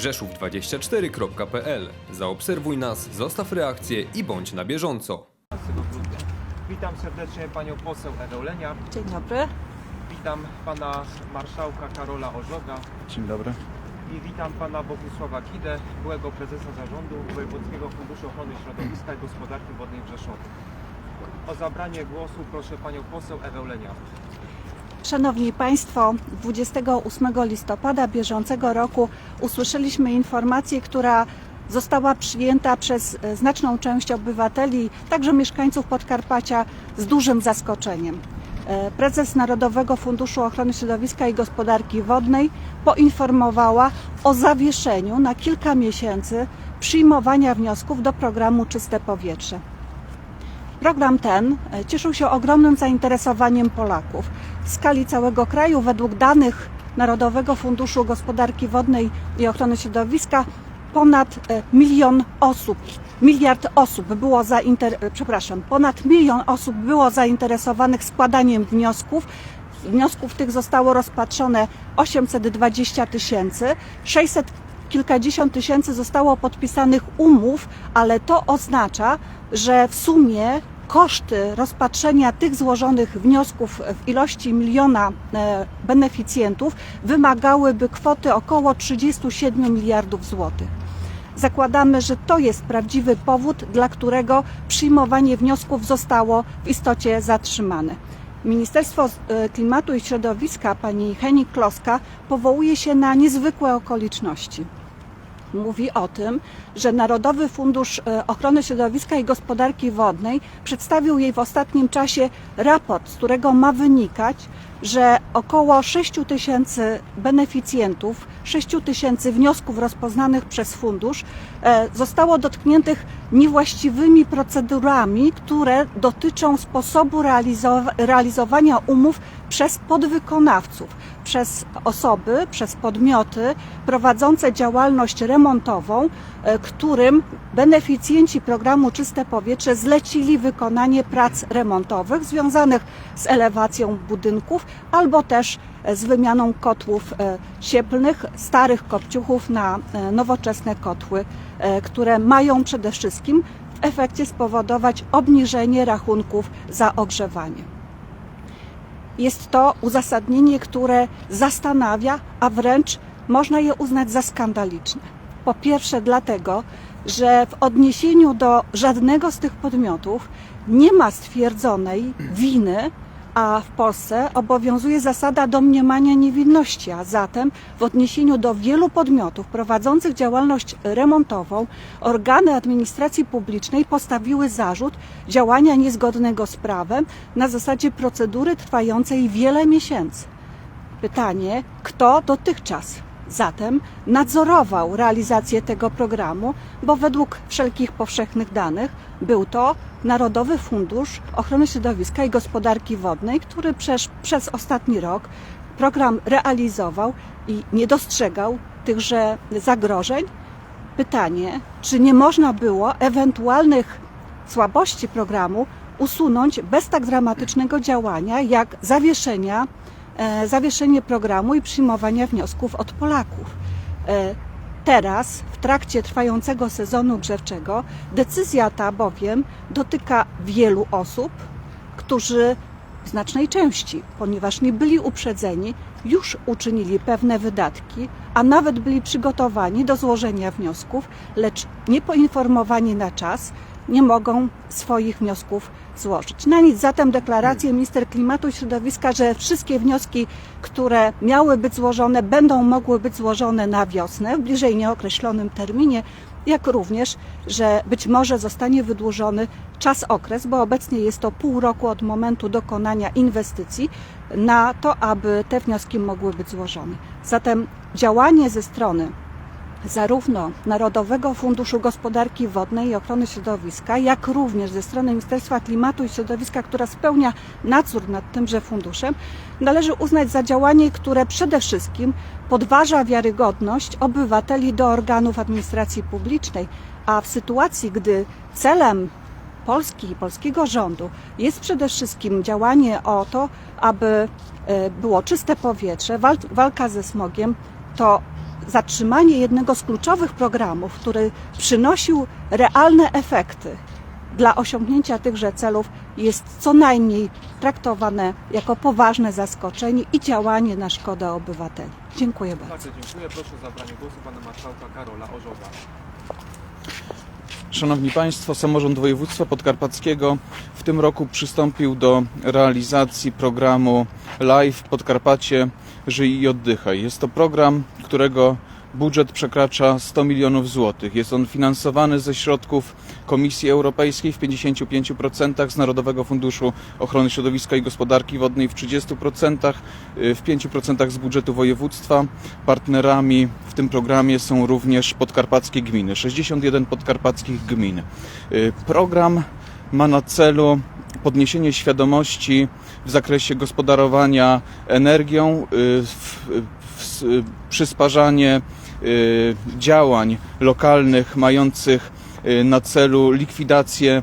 Rzeszów24.pl. Zaobserwuj nas, zostaw reakcję i bądź na bieżąco. 15 grudnia. Witam serdecznie panią poseł Ewę Leniart. Dzień dobry. Witam pana marszałka Karola Ożoga Dzień dobry. i witam pana Bogusława Kidę, byłego prezesa zarządu Wojewódzkiego Funduszu Ochrony Środowiska i Gospodarki Wodnej w Rzeszowie. O zabranie głosu proszę panią poseł Ewę Leniart. Szanowni Państwo, 28 listopada bieżącego roku usłyszeliśmy informację, która została przyjęta przez e, znaczną część obywateli, także mieszkańców Podkarpacia, z dużym zaskoczeniem. E, Prezes Narodowego Funduszu Ochrony Środowiska i Gospodarki Wodnej poinformowała o zawieszeniu na kilka miesięcy przyjmowania wniosków do programu Czyste Powietrze. Program ten e, cieszył się ogromnym zainteresowaniem Polaków. W skali całego kraju, według danych Narodowego Funduszu Gospodarki Wodnej i Ochrony Środowiska, ponad e, milion osób, miliard osób było zainter... e, przepraszam, ponad milion osób było zainteresowanych składaniem wniosków. Wniosków tych zostało rozpatrzone 820 tysięcy, 600 kilkadziesiąt tysięcy zostało podpisanych umów, ale to oznacza, że w sumie koszty rozpatrzenia tych złożonych wniosków w ilości miliona e, beneficjentów wymagałyby kwoty około 37 miliardów złotych. Zakładamy, że to jest prawdziwy powód, dla którego przyjmowanie wniosków zostało w istocie zatrzymane. Ministerstwo e, Klimatu i Środowiska, pani Henik Kloska, powołuje się na niezwykłe okoliczności mówi o tym, że Narodowy Fundusz e, Ochrony Środowiska i Gospodarki Wodnej przedstawił jej w ostatnim czasie raport, z którego ma wynikać, że około 6 tysięcy beneficjentów, 6 tysięcy wniosków rozpoznanych przez fundusz e, zostało dotkniętych niewłaściwymi procedurami, które dotyczą sposobu realizowa- realizowania umów przez podwykonawców, przez osoby, przez podmioty prowadzące działalność remontową, e, którym beneficjenci programu Czyste Powietrze zlecili wykonanie prac remontowych związanych z elewacją budynków albo też z wymianą kotłów e, cieplnych, starych kopciuchów na e, nowoczesne kotły, e, które mają przede wszystkim w efekcie spowodować obniżenie rachunków za ogrzewanie. Jest to uzasadnienie, które zastanawia, a wręcz można je uznać za skandaliczne. Po pierwsze, dlatego, że w odniesieniu do żadnego z tych podmiotów nie ma stwierdzonej winy, a w Polsce obowiązuje zasada domniemania niewinności, a zatem w odniesieniu do wielu podmiotów prowadzących działalność remontową organy administracji publicznej postawiły zarzut działania niezgodnego z prawem na zasadzie procedury trwającej wiele miesięcy. Pytanie, kto dotychczas zatem nadzorował realizację tego programu, bo według wszelkich powszechnych danych był to Narodowy Fundusz Ochrony Środowiska i Gospodarki Wodnej, który przez, przez ostatni rok program realizował i nie dostrzegał tychże zagrożeń. Pytanie, czy nie można było ewentualnych słabości programu usunąć bez tak dramatycznego działania jak zawieszenia zawieszenie programu i przyjmowania wniosków od Polaków. E, Teraz, w trakcie trwającego sezonu grzewczego, decyzja ta bowiem dotyka wielu osób, którzy w znacznej części, ponieważ nie byli uprzedzeni, już uczynili pewne wydatki, a nawet byli przygotowani do złożenia wniosków, lecz niepoinformowani na czas nie mogą swoich wniosków złożyć. Na nic zatem deklarację minister klimatu i środowiska, że wszystkie wnioski, które miały być złożone, będą mogły być złożone na wiosnę w bliżej nieokreślonym terminie, jak również, że być może zostanie wydłużony czas okres, bo obecnie jest to pół roku od momentu dokonania inwestycji, na to, aby te wnioski mogły być złożone. Zatem działanie ze strony zarówno Narodowego Funduszu Gospodarki Wodnej i Ochrony Środowiska, jak również ze strony Ministerstwa Klimatu i Środowiska, która spełnia nadzór nad tymże funduszem, należy uznać za działanie, które przede wszystkim podważa wiarygodność obywateli do organów administracji publicznej, a w sytuacji, gdy celem Polski i polskiego rządu jest przede wszystkim działanie o to, aby e, było czyste powietrze, wal- walka ze smogiem, to zatrzymanie jednego z kluczowych programów, który przynosił realne efekty dla osiągnięcia tychże celów, jest co najmniej traktowane jako poważne zaskoczenie i działanie na szkodę obywateli. Dziękuję bardzo. Bardzo dziękuję. Proszę o zabranie głosu pana marszałka Karola Orzowa. Szanowni Państwo, samorząd województwa podkarpackiego w tym roku przystąpił do realizacji programu Live Podkarpacie Żyj i Oddychaj. Jest to program, którego budżet przekracza 100 milionów złotych. Jest on finansowany ze środków Komisji Europejskiej w 55%, z Narodowego Funduszu Ochrony Środowiska i Gospodarki Wodnej w 30%, y, w 5% z budżetu województwa. Partnerami w tym programie są również podkarpackie gminy, 61 podkarpackich gmin. Y, Program ma na celu podniesienie świadomości w zakresie gospodarowania energią, y, przysparzanie y, działań lokalnych mających y, na celu likwidację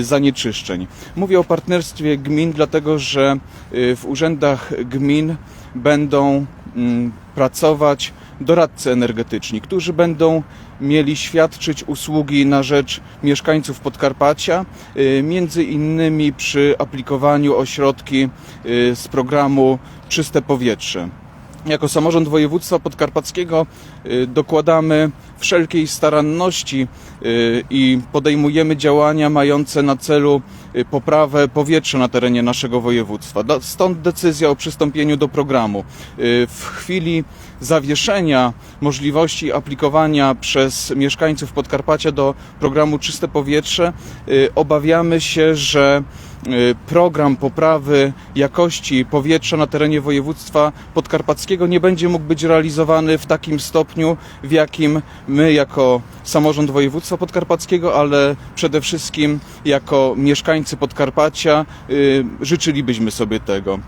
zanieczyszczeń. Mówię o partnerstwie gmin, dlatego że w urzędach gmin będą mm, pracować doradcy energetyczni, którzy będą mieli świadczyć usługi na rzecz mieszkańców Podkarpacia, y, między innymi przy aplikowaniu o środki y, z programu Czyste Powietrze. Jako samorząd województwa podkarpackiego y, dokładamy wszelkiej staranności i podejmujemy działania mające na celu poprawę powietrza na terenie naszego województwa. Stąd decyzja o przystąpieniu do programu. W chwili zawieszenia możliwości aplikowania przez mieszkańców Podkarpacia do programu Czyste Powietrze y, obawiamy się, że y, program poprawy jakości powietrza na terenie województwa podkarpackiego nie będzie mógł być realizowany w takim stopniu, w jakim my jako samorząd województwa podkarpackiego, ale przede wszystkim jako mieszkańcy Podkarpacia y, życzylibyśmy sobie tego.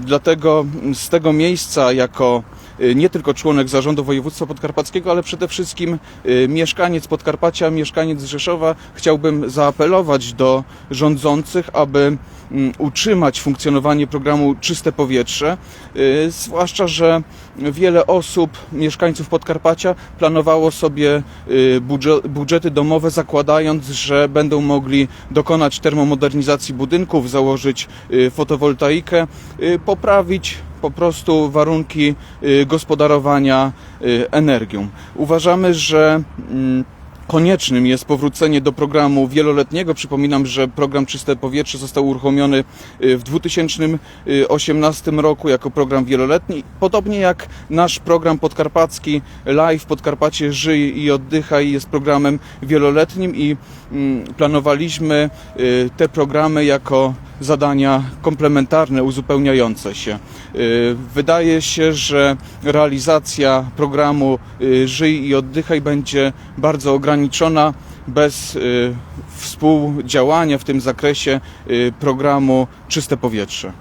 Dlatego z tego miejsca jako nie tylko członek zarządu województwa podkarpackiego, ale przede wszystkim y, mieszkaniec Podkarpacia, mieszkaniec Rzeszowa. Chciałbym zaapelować do rządzących, aby mm, utrzymać funkcjonowanie programu Czyste Powietrze, y, zwłaszcza, że wiele osób, mieszkańców Podkarpacia planowało sobie y, budże- budżety domowe zakładając, że będą mogli dokonać termomodernizacji budynków, założyć y, fotowoltaikę, y, poprawić po prostu warunki gospodarowania energią. Uważamy, że mm, koniecznym jest powrócenie do programu wieloletniego. Przypominam, że program Czyste Powietrze został uruchomiony y, w 2018 roku jako program wieloletni, podobnie jak nasz program podkarpacki Live Podkarpacie Żyj i Oddychaj jest programem wieloletnim i mm, planowaliśmy y, te programy jako zadania komplementarne, uzupełniające się. Y, Wydaje się, że realizacja programu y, Żyj i Oddychaj będzie bardzo ograniczona bez y, współdziałania w tym zakresie programu Czyste Powietrze.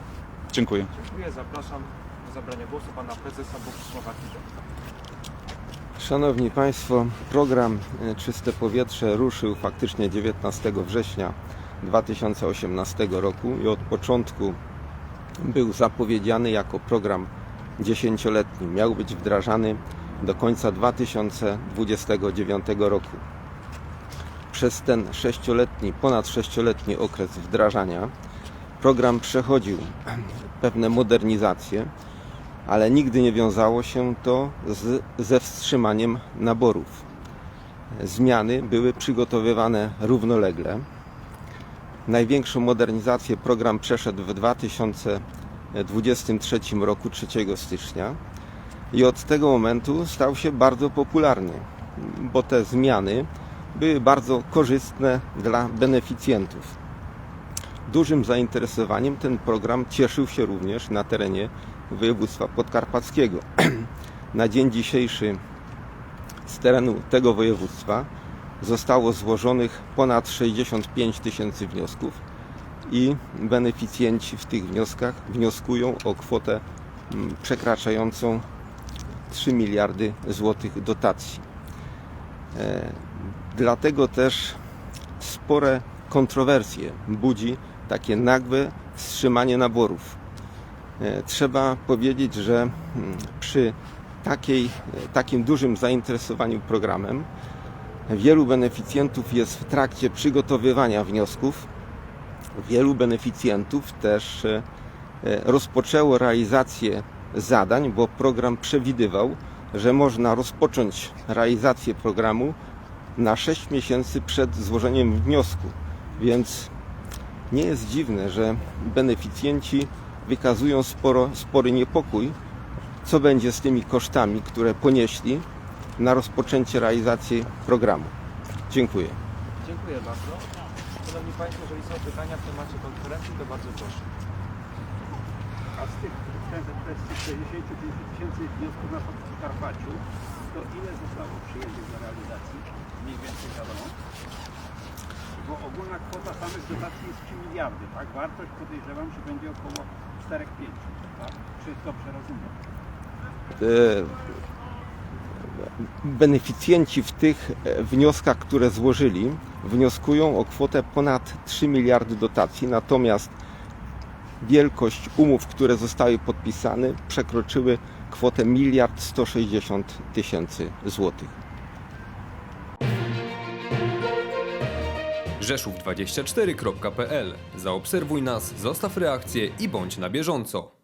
Dziękuję. Dziękuję. Zapraszam do zabrania głosu pana prezesa Bogusława. Szanowni Państwo, program Czyste Powietrze ruszył faktycznie 19 września 2018 roku i od początku był zapowiedziany jako program dziesięcioletni. Miał być wdrażany do końca 2029 roku. Przez ten sześcioletni, ponad sześcioletni okres wdrażania program przechodził pewne modernizacje, ale nigdy nie wiązało się to z, ze wstrzymaniem naborów. Zmiany były przygotowywane równolegle. Największą modernizację program przeszedł w 2023 roku 3 stycznia i od tego momentu stał się bardzo popularny, bo te zmiany były bardzo korzystne dla beneficjentów. Dużym zainteresowaniem ten program cieszył się również na terenie województwa podkarpackiego. Na dzień dzisiejszy z terenu tego województwa zostało złożonych ponad 65 tysięcy wniosków i beneficjenci w tych wnioskach wnioskują o kwotę mm, przekraczającą 3 miliardy złotych dotacji. E, Dlatego też spore kontrowersje budzi takie nagłe wstrzymanie naborów. E, Trzeba powiedzieć, że mm, przy takiej, takim dużym zainteresowaniu programem. Wielu beneficjentów jest w trakcie przygotowywania wniosków. Wielu beneficjentów też e, e, rozpoczęło realizację zadań, bo program przewidywał, że można rozpocząć realizację programu na 6 miesięcy przed złożeniem wniosku. Więc nie jest dziwne, że beneficjenci wykazują sporo, spory niepokój, co będzie z tymi kosztami, które ponieśli na rozpoczęcie realizacji programu. Dziękuję. Dziękuję bardzo. Szanowni Państwo, jeżeli są pytania w temacie konferencji, to bardzo proszę. A z tych, z tych 60 tysięcy wniosków na Podkarpaciu, to ile zostało przyjętych do realizacji? Mniej więcej wiadomo. Bo ogólna kwota samych dotacji jest 3 miliardy, tak? Wartość podejrzewam, że będzie około 4-5, tak? Czy dobrze rozumiem? Beneficjenci w tych e, wnioskach, które złożyli, wnioskują o kwotę ponad 3 miliardy dotacji, natomiast wielkość umów, które zostały podpisane, przekroczyły kwotę miliard 160 tysięcy złotych. Rzeszów24.pl. Zaobserwuj nas, zostaw reakcję i bądź na bieżąco.